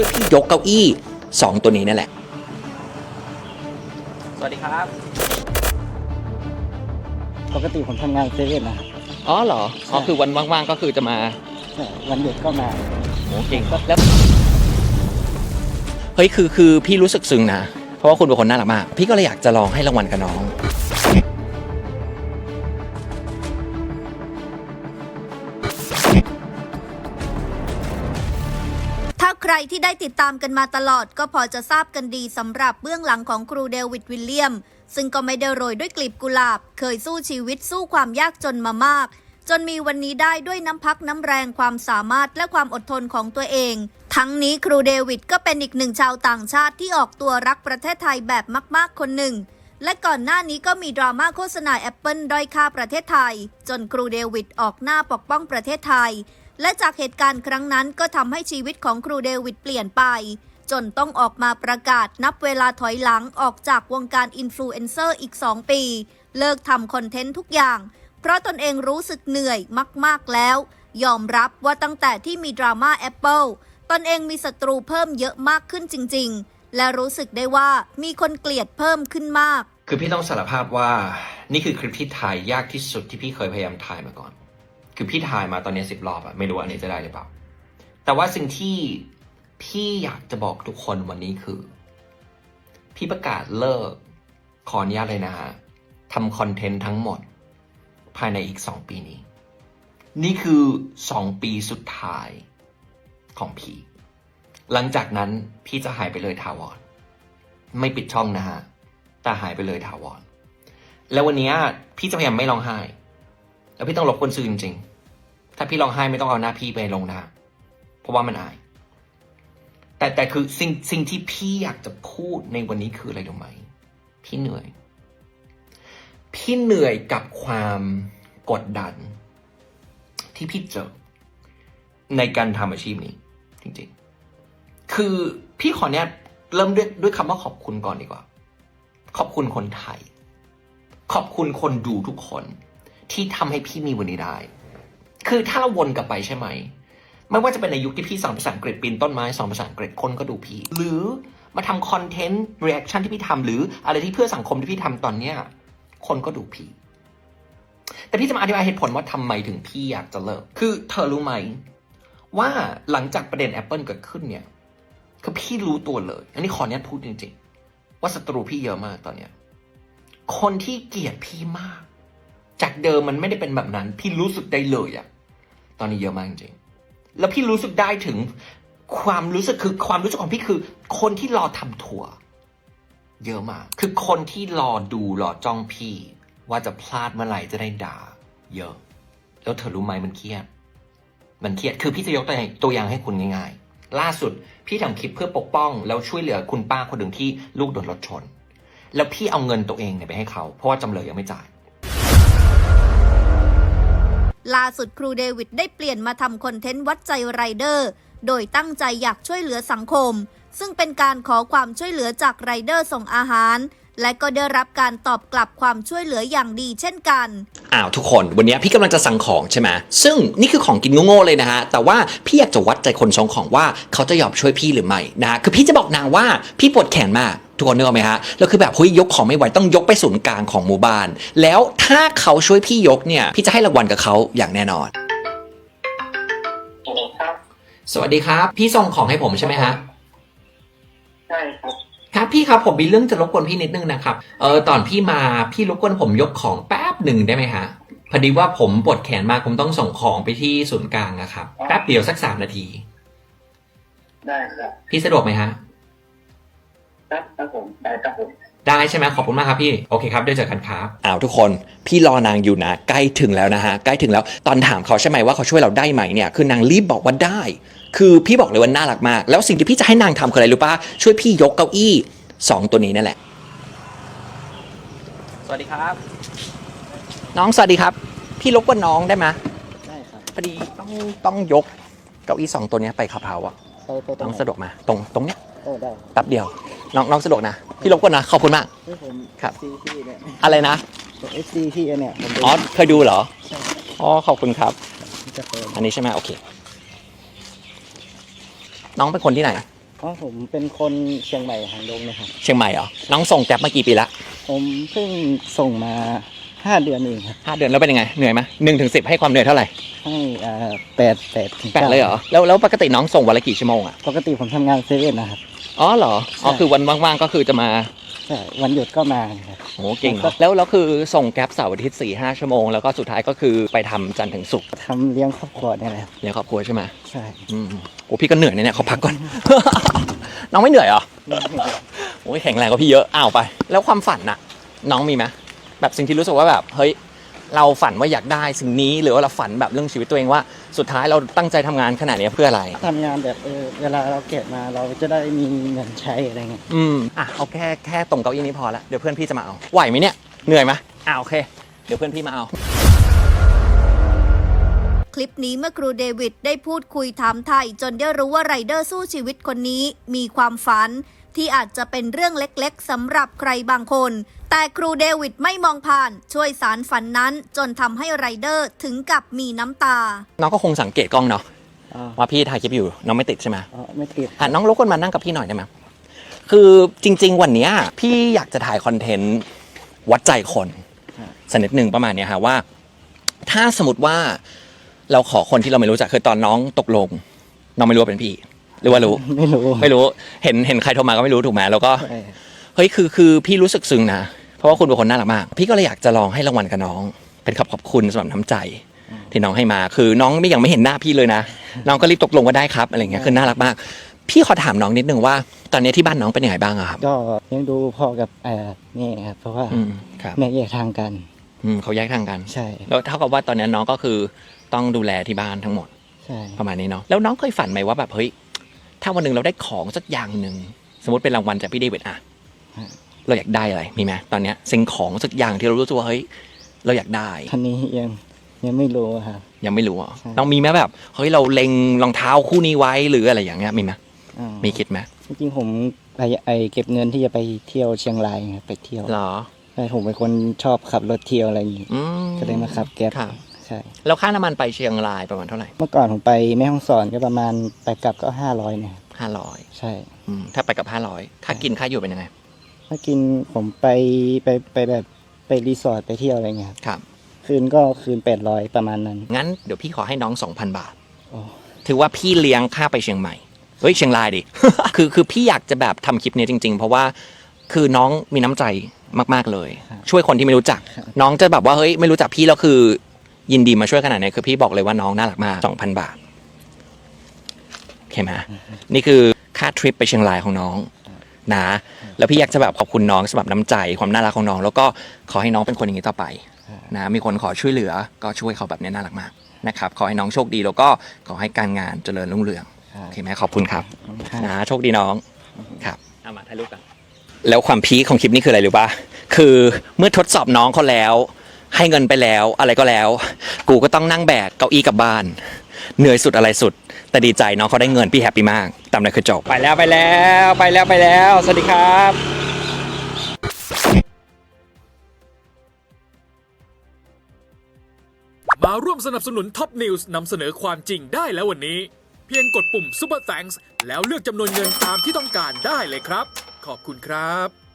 ช่วยพี่ยกเก้าอี้สองตัวนี้นั่นแหละ สวัสดีครับ ปกติผมทำงานเซเว่นนะครับอ๋อเหรอ อ๋อคือวันว่างๆก็คือจะมาใช่วันหยุดก็มา โอเก่งแล้วเฮ้ยคือคือพี่รู้สึกซึ้งนะ เพราะว่าคุณเป็นคนน่ารักมาก พี่ก็เลยอยากจะลองให้รางวัลกับน้อง รที่ได้ติดตามกันมาตลอดก็พอจะทราบกันดีสำหรับเบื้องหลังของครูเดวิดวิลเลียม ซึ่งก็ไม่ได้โรยด้วยกลีบกุหลาบ เคยสู้ชีวิตสู้ความยากจนมามาก จนมีวันนี้ได้ด้วยน้ำพักน้ำแรงความสามารถและความอดทนของตัวเอง ทั้งนี้ครูเดวิดก็เป็นอีกหนึ่งชาวต่างชาติที่ออกตัวรักประเทศไทยแบบมาก ๆ คนหนึ่ง และก่อนหน้านี้ก็มีดราม่าโฆษณาแอปเปิลด้อยค่าประเทศไทย จนครูเดวิดออกหน้าปกป้องประเทศไทย และจากเหตุการณ์ครั้งนั้นก็ทำให้ชีวิตของครูเดวิดเปลี่ยนไป จนต้องออกมาประกาศนับเวลาถอยหลังออกจากวงการอินฟลูเอนเซอร์อีก 2 ปี เลิกทำคอนเทนต์ทุกอย่าง เพราะตนเองรู้สึกเหนื่อยมาก ๆ แล้ว ยอมรับว่าตั้งแต่ที่มีดราม่า Apple ตนเองมีศัตรูเพิ่มเยอะมากขึ้นจริง ๆ และรู้สึกได้ว่ามีคนเกลียดเพิ่มขึ้นมาก คือพี่ต้องสารภาพว่า นี่คือคลิปที่ถ่ายยากที่สุดที่พี่เคยพยายามถ่ายมาก่อน คือพี่ถ่ายมาตอนนี้สิบรอบอะไม่รู้อันนี้จะได้หรือเปล่า แต่ว่าสิ่งที่พี่อยากจะบอกทุกคนวันนี้คือ พี่ประกาศเลิกขออนุญาตเลยนะฮะทำคอนเทนต์ทั้งหมด ภายในอีกสองปีนี้ นี่คือสองปีสุดท้ายของพี่ หลังจากนั้นพี่จะหายไปเลยทาวรไม่ปิดช่องนะฮะ แต่หายไปเลยถาวร แล้ววันนี้พี่จะพยายามไม่ร้องไห้ แล้วพี่ต้องรบกวนสื่อจริงๆ ถ้าพี่ร้องไห้ไม่ต้องเอาหน้าพี่ไปลงนะ เพราะว่ามันอาย แต่แต่คือสิ่งสิ่งที่พี่อยากจะพูดในวันนี้คืออะไรรู้ไหม พี่เหนื่อย พี่เหนื่อยกับความกดดัน ที่พี่เจอ ในการทำอาชีพนี้ จริงๆ คือพี่ขอเนี้ยเริ่มด้วยด้วยคำว่าขอบคุณก่อนดีกว่า ขอบคุณคนไทย ขอบคุณคนดูทุกคน ที่ทำให้พี่มีวันนี้ได้ คือถ้าเราวนกลับไปใช่ไหม ไม่ว่าจะเป็นในยุคที่พี่สอนภาษาอังกฤษปีนต้นไม้สอนภาษาอังกฤษคนก็ดูพี่ หรือมาทำคอนเทนต์เรีแอคชั่นที่พี่ทำหรืออะไรที่เพื่อสังคมที่พี่ทำตอนเนี้ยคนก็ดูพี่ แต่พี่จะมาอธิบายเหตุผลว่าทำไมถึงพี่อยากจะเลิก คือเธอรู้ไหม ว่าหลังจากประเด็น Apple เกิดขึ้นเนี่ย คือพี่รู้ตัวเลย อันนี้ขอเนี้ยพูดจริงๆ ว่าศัตรูพี่เยอะมากตอนเนี้ย คนที่เกลียดพี่มาก จากเดิมมันไม่ได้เป็นแบบนั้น พี่รู้สึกได้เลยอะ ตอนนี้เยอะมากจริงๆแล้วพี่รู้สึกได้ถึงความรู้สึกคือความรู้สึกของพี่คือ คนที่รอทำทัวร์เยอะมาก คือคนที่รอดูรอจ้องพี่ ว่าจะพลาดเมื่อไหร่จะได้ด่า เยอะ แล้วเธอรู้ไหมมันเครียด มันเครียดคือพี่จะยกตัวอย่างตัวอย่างให้คุณง่ายๆ ล่าสุดพี่ทำคลิปเพื่อปกป้อง แล้วช่วยเหลือคุณป้าคนหนึ่งที่ลูกโดนรถชน แล้วพี่เอาเงินตัวเองเนี่ยไปให้เขา เพราะว่าจำเลยยังไม่จ่าย ล่าสุดครูเดวิดได้เปลี่ยนมาทำคอนเทนต์วัดใจไรเดอร์ โดยตั้งใจอยากช่วยเหลือสังคม ซึ่งเป็นการขอความช่วยเหลือจากไรเดอร์ส่งอาหาร และก็ได้รับการตอบกลับความช่วยเหลืออย่างดีเช่นกัน อ้าวทุกคนวันนี้พี่กำลังจะสั่งของใช่ไหมซึ่งนี่คือของกินโง่ๆเลยนะฮะ แต่ว่าพี่อยากจะวัดใจคนส่งของว่าเขาจะยอมช่วยพี่หรือไม่นะฮะคือพี่จะบอกนางว่าพี่ปวดแขนมากทุกคนนึกออกไหมฮะ แล้วคือแบบเฮ้ยยกของไม่ไหวต้องยกไปศูนย์กลางของหมู่บ้าน แล้วถ้าเขาช่วยพี่ยกเนี่ย พี่จะให้รางวัลกับเขาอย่างแน่นอนครับสวัสดีครับ พี่ส่งของให้ผมใช่ไหมฮะ ใช่ครับ ครับพี่ครับผมมีเรื่องจะรบกวนพี่นิดนึงนะครับ เออตอนพี่มาพี่รบกวนผมยกของแป๊บหนึ่งได้ไหมฮะพอดีว่าผมปวดแขนมากผมต้องส่งของไปที่ศูนย์กลางนะครับแป๊บเดียวสักสามนาที ได้ครับพี่สะดวกไหมฮะครับครับผมได้ครับผมได้ใช่ไหมขอบคุณมากครับพี่ โอเคครับเดี๋ยวเจอกันครับอ้าวทุกคนพี่รอนางอยู่นะ ใกล้ถึงแล้วนะฮะใกล้ถึงแล้วตอนถามเขาใช่ไหมว่าเขาช่วยเราได้ไหมเนี่ยคือนางรีบบอกว่าได้ คือพี่บอกเลยว่าน่ารักมาก แล้วสิ่งที่พี่จะให้นางทำคืออะไรรู้ป่ะช่วยพี่ยกเก้าอี้สองตัวนี้นั่นแหละ สวัสดีครับ น้องสวัสดีครับ พี่รบกวนน้องได้ไหมได้ครับพอดีต้องต้องยกเก้าอี้สองตัวเนี้ยไปขับเฮาอะไปไปตรน้งองไหนสะดวกมาตรงตรงเนี้ยโอ้ได้แป๊บเดียวน้องน้องสะดวกนะพี่รบกวนนะขอบคุณมาก ที่ผมครับ ซีพี่เนี่ยอะไรนะเอฟซีพี่เนี่ยผมดูอ๋อเคยดูเหรออ๋อขอบคุณครับ จะเปิดอันนี้ใช่ไหมโอเค น้องเป็นคนที่ไหน เพราะผมเป็นคนเชียงใหม่หางดงนะครับ เชียงใหม่เหรอ น้องส่งแก๊ปมากี่ปีละผมเพิ่งส่งมาห้าเดือนเองครับห้าเดือนแล้วเป็นยังไง เหนื่อยไหมหนึ่งถึงสิบให้ความเหนื่อยเท่าไหร่ให้อ่าแปดแปดถึงแปดเลยเหรอ แล้วแล้วปกติน้องส่งวันละกี่ชั่วโมงอะปกติผมทำงานเซเว่นนะครับ อ๋อเหรอ อ๋อ ใช่ คือวันว่างๆ ก็คือจะมา ใช่วันหยุดก็มาครับ โหเก่งเนอะแล้วแล้วคือส่งแก๊ปเสาร์อาทิตย์สี่ห้าชั่วโมง แล้วก็สุดท้ายก็คือไปทำจันทร์ถึงศุกร์ทำเลี้ยงครอบครัวเนี่ยแหละครับเลี้ยงครอบครัวใช่ไหมใช่อืมโอ้พี่ก็เหนื่อยนะเนี่ยเขาพักก่อน น้องไม่เหนื่อยเหรอโอ้ยแข็งแรงกว่าพี่เยอะอ้าวไป แล้วความฝันน่ะ น้องมีไหมแบบสิ่งที่รู้สึกว่าแบบเฮ้ย เราฝันว่าอยากได้สิ่งนี้ หรือว่าเราฝันแบบเรื่องชีวิตตัวเองว่า สุดท้ายเราตั้งใจทำงานขนาดนี้เพื่ออะไร ทำงานแบบเออเวลาเราเก็บมาเราจะได้มีเงินใช้อะไรเงี้ยอืม อะ เอาแค่แค่ตรงเก้าอี้นี้พอละ เดี๋ยวเพื่อนพี่จะมาเอา ไหวไหมเนี่ย เหนื่อยไหมอ่าโอเค เดี๋ยวเพื่อนพี่มาเอา คลิปนี้เมื่อครูเดวิดได้พูดคุยถามไทย จนได้รู้ว่าไรเดอร์สู้ชีวิตคนนี้มีความฝัน ที่อาจจะเป็นเรื่องเล็กๆสำหรับใครบางคน แต่ครูเดวิดไม่มองผ่านช่วยสารฝันนั้นจนทำให้ไรเดอร์ถึงกับมีน้ำตา น้องก็คงสังเกตกล้องเนาะอ๋อว่าพี่ถ่ายคลิปอยู่น้องไม่ติดใช่ไหมอ๋อไม่ติดอะน้องรบกวนมานั่งกับพี่หน่อยได้ไหมคือจริง ๆ วันเนี้ยพี่อยากจะถ่ายคอนเทนต์วัดใจคนสักนิดหนึ่งประมาณเนี้ยฮะว่า ถ้าสมมติว่าเราขอคนที่เราไม่รู้จักคือตอนน้องตกลง น้องไม่รู้ว่าเป็นพี่ หรือว่ารู้ ไม่รู้ไม่รู้เห็นเห็นใครโทรมาก็ไม่รู้ถูกไหมแล้วก็ ใช่ เฮ้ยคือคือพี่รู้สึกซึ้งนะ เพราะว่าคุณเป็นคนน่ารักมาก พี่ก็เลยอยากจะลองให้รางวัลกับน้อง เป็นคำขอบคุณสำหรับน้ำใจ ที่น้องให้มาคือน้องไม่ยังไม่เห็นหน้าพี่เลยนะ น้องก็รีบตกลงว่าได้ครับอะไรเงี้ยคือน่ารักมาก พี่ขอถามน้องนิดนึงว่า ตอนนี้ที่บ้านน้องเป็นยังไงบ้างอะครับ ก็ยังดูพ่อกับเอ่อนี่ครับเพราะว่าอืมครับแม่แยกทางกัน อืมเขาแยกทางกัน ใช่แล้วเท่ากับว่าตอนนี้น้องก็คือต้องดูแลที่บ้านทั้งหมดใช่ประมาณนี้เนาะแล้วน้องเคยฝันไหมว่าแบบเฮ้ยถ้าวันหนึ่งเราได้ของสักอย่างหนึ่งสมมติเป็นรางวัลจากพี่เดวิดอะ เราอยากได้อะไรมีไหมตอนเนี้ยสิ่งของสักอย่างที่เรารู้สึกว่าเฮ้ยเราอยากได้ท่านนี้ยังยังไม่รู้ครับ ยังไม่รู้อะใช่น้องมีไหมแบบเฮ้ยเราเล็งรองเท้าคู่นี้ไว้หรืออะไรอย่างเงี้ยมีไหมอ่ามีคิดไหมจริงๆผมไปไอเก็บเงินที่จะไปเที่ยวเชียงรายครับไปเที่ยวเหรอใช่ผมเป็นคนชอบขับรถเที่ยวอะไรอย่างงี้อืม ก็เลยมาขับแก๊ปครับ ใช่แล้วค่าน้ำมันไปเชียงรายประมาณเท่าไหร่เมื่อก่อนผมไปแม่ฮ่องสอนก็ประมาณไปกลับก็ห้าร้อยเนี่ยครับห้าร้อยใช่ ถ้าไปกับห้าร้อยถ้ากินค่าอยู่เป็นยังไง ถ้ากินผมไปไปไปแบบไปรีสอร์ทไปเที่ยวอะไรเงี้ยครับครับ คืนก็คืนแปดร้อยประมาณนั้นงั้นเดี๋ยวพี่ขอให้น้องสองพันบาท โอ้ถือว่าพี่เลี้ยงค่าไปเชียงใหม่ เฮ้ยเชียงรายดิ คือคือพี่อยากจะแบบทำคลิปนี้จริง ๆ เพราะว่าคือน้องมีน้ำใจมากๆเลย ช่วยคนที่ไม่รู้จัก น้องจะแบบว่าเฮ้ยไม่รู้จักพี่แล้วคือ ยินดีมาช่วยขนาดนี้คือพี่บอกเลยว่าน้องน่ารักมากสองพันบาทโอเคไหมนี่คือค่าทริปไปเชียงรายของน้องนะ แล้วพี่อยากจะแบบขอบคุณน้องสำหรับน้ำใจความน่ารักของน้อง แล้วก็ขอให้น้องเป็นคนอย่างนี้ต่อไปนะมีคนขอช่วยเหลือก็ช่วยเขาแบบนี้น่ารักมากนะครับขอให้น้องโชคดีแล้วก็ขอให้การงานเจริญรุ่งเรืองครับโอเคไหมขอบคุณครับครับนะโชคดีน้องครับเอามาถ่ายรูปกันแล้วความพีคของคลิปนี้คืออะไรรู้ป่ะคือเมื่อทดสอบน้องเขาแล้ว ให้เงินไปแล้วอะไรก็แล้ว กูก็ต้องนั่งแบกเก้าอี้กลับบ้าน เหนื่อยสุดอะไรสุด แต่ดีใจน้องเขาได้เงินพี่แฮปปี้มากตามนั้นคือจบไปแล้วไปแล้วไปแล้วไปแล้ว สวัสดีครับมาร่วมสนับสนุนท็อปนิวส์นำเสนอความจริงได้แล้ววันนี้ เพียงกดปุ่ม Super Thanks แล้วเลือกจำนวนเงินตามที่ต้องการได้เลยครับ ขอบคุณครับ